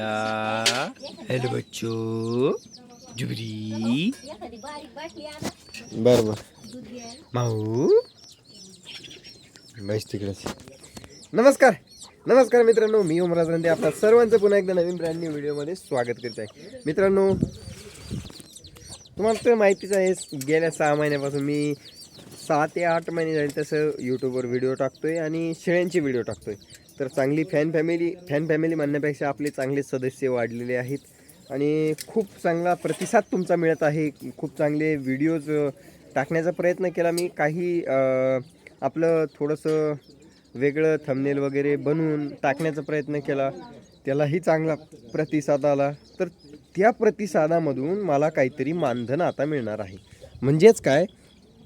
हेला हेलो बच्चो जुबरी बर बर माऊ बस तिकडेच नमस्कार नमस्कार मित्रांनो मी उमराज रंदे आपल्या सर्वांचं पुन्हा एकदा नवीन ब्रँड न्यू व्हिडिओमध्ये स्वागत करत आहे. मित्रांनो तुम्हाला तर माहितीच आहे गेल्या सहा महिन्यापासून मी सहा ते आठ महिने झाले तसं यूट्यूबवर व्हिडिओ टाकतोय आणि शेळ्यांचे व्हिडिओ टाकतोय. तर चांगली फॅन फॅमिली फॅन फॅमिली म्हणण्यापेक्षा आपले चांगले सदस्य वाढलेले आहेत. आणि खूप चांगला प्रतिसाद तुमचा मिळत आहे. खूप चांगले व्हिडिओज टाकण्याचा प्रयत्न केला. मी काही आपलं थोडंसं वेगळं थंबनेल वगैरे बनवून टाकण्याचा प्रयत्न केला. त्यालाही चांगला प्रतिसाद आला. तर त्या प्रतिसादामधून मला काहीतरी मानधन आता मिळणार आहे. म्हणजेच काय?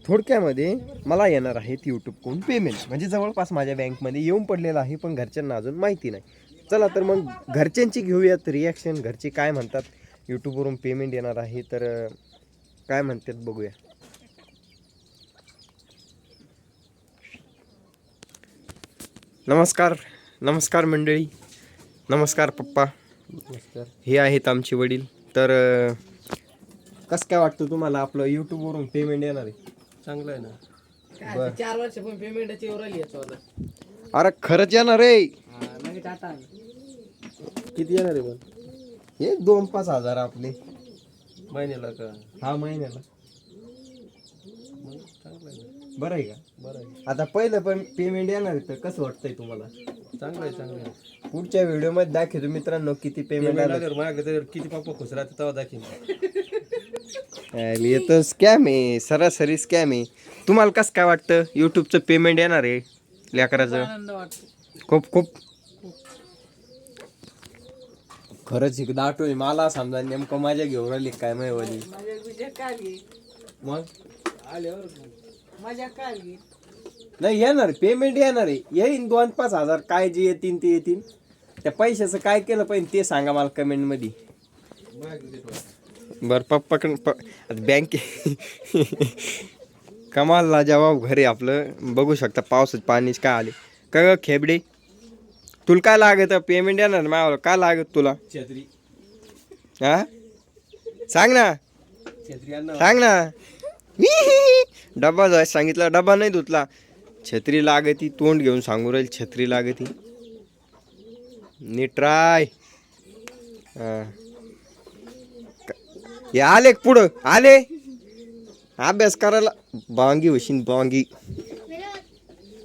थोडक्यामध्ये मला येणार आहेत यूट्यूबकडून पेमेंट म्हणजे जवळपास माझ्या बँकमध्ये येऊन पडलेलं आहे पण घरच्यांना अजून माहिती नाही. चला तर मग घरच्यांची घेऊयात रिॲक्शन घरचे काय म्हणतात? यूट्यूबवरून पेमेंट येणार आहे तर काय म्हणतात बघूया. नमस्कार. नमस्कार मंडळी. नमस्कार पप्पा. नमस्कार. हे आहेत आमचे वडील. तर कसं काय वाटतं तुम्हाला आपलं यूट्यूबवरून पेमेंट येणार आहे? चांगलं आहे ना. बर. चार वर्ष पण याच्यावर. अरे खरंच येणार रे लगेच आता किती येणार आहे पण हे दोन पाच हजार आपले. महिन्याला का? हा महिन्याला. मग चांगलं आहे ना. बरं आहे का? बरं आहे. आता पहिलं पण पेमेंट येणार आहे तर कसं वाटतंय तुम्हाला? चांगलं आहे चांगलं आहे. पुढच्या व्हिडिओमध्ये दाखवतो मित्रांनो किती पेमेंट पेमेंट आलं. आल्यावर माझ्याकडे तर किती पप्पा खुश राहते तेव्हा दाखीन हे तर स्कॅम आहे सरासरी स्कॅम आहे तुम्हाला कसं काय वाटतं? यूट्यूबचं पेमेंट येणार आहे लेकराचं? आनंद वाटतो. खूप खूप. खरंच एक दाटो आहे मला समजा नेमकं माझ्या घेऊन राहिली काय माहिती घे मग? नाही येणार पेमेंट येणार आहे. येईन दोन पाच हजार काय जे येतील ते येतील त्या पैशाचं काय केलं पाहिजे ते सांगा मला कमेंटमध्ये. बर पप्पाकडून प बँके कमालला जवाब घरी आपलं. बघू शकता पावसात पाणीच काय आले ग खेबडे तुला काय लागत? पेमेंट येणार ना मावाला काय लागत तुला? छत्री. हा सांग ना. सांग ना. डबा जाय सांगितला डबा नाही धुतला. छत्री लागती तोंड घेऊन सांगू राहील छत्री लागती. नीट ट्राय हे. आले का पुढं? आले? अभ्यास करायला. बांगी होशीन बांगी.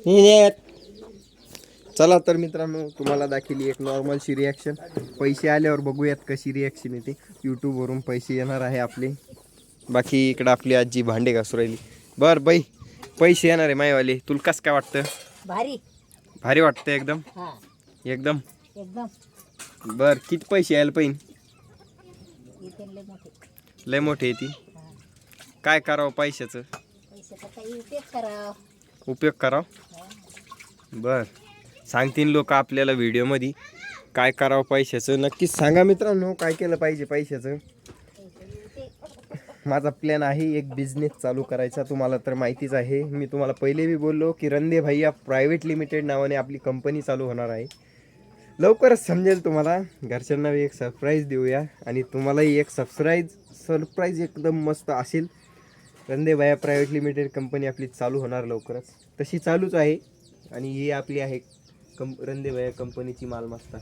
हे. चला तर मित्रांनो तुम्हाला दाखवली एक नॉर्मलशी रिॲक्शन पैसे आल्यावर बघूयात कशी रिॲक्शन येते. यूट्यूबवरून पैसे येणार आहे आपले. बाकी इकडं आपली आजी भांडे घासू राहिली. बर बाई. पैसे येणार आहे मायवाले. तुला कसं काय वाटतं? भारी. भारी वाटतं एकदम? हा. एकदम? एकदम. बर किती पैसे यायला पाहिजे? लय मोठे आहे ती. काय करावं पैशाचं? पैशाचा काही उपयोग करा उपयोग करावं? बर. सांगतील लोक आपल्याला व्हिडिओमध्ये काय करावं पैशाचं. नक्कीच सांगा मित्रांनो काय केलं पाहिजे पैशाचं? माझा प्लॅन आहे एक बिझनेस चालू करायचा. तुम्हाला तर माहितीच आहे. मी तुम्हाला पहिले बी बोललो की रंदे भैया प्रायव्हेट लिमिटेड नावाने आपली कंपनी चालू होणार आहे. लवकरच समजेल तुम्हाला. घरच्यांना एक सरप्राईज देऊया. आणि तुम्हालाही एक सबस्क्राईज सरप्राईज एकदम मस्त असेल. रंदे प्रायव्हेट लिमिटेड कंपनी आपली चालू होणार लवकरच. तशी चालूच आहे. आणि ही आपली आहे कं रंदे कंपनीची मालमत्ता.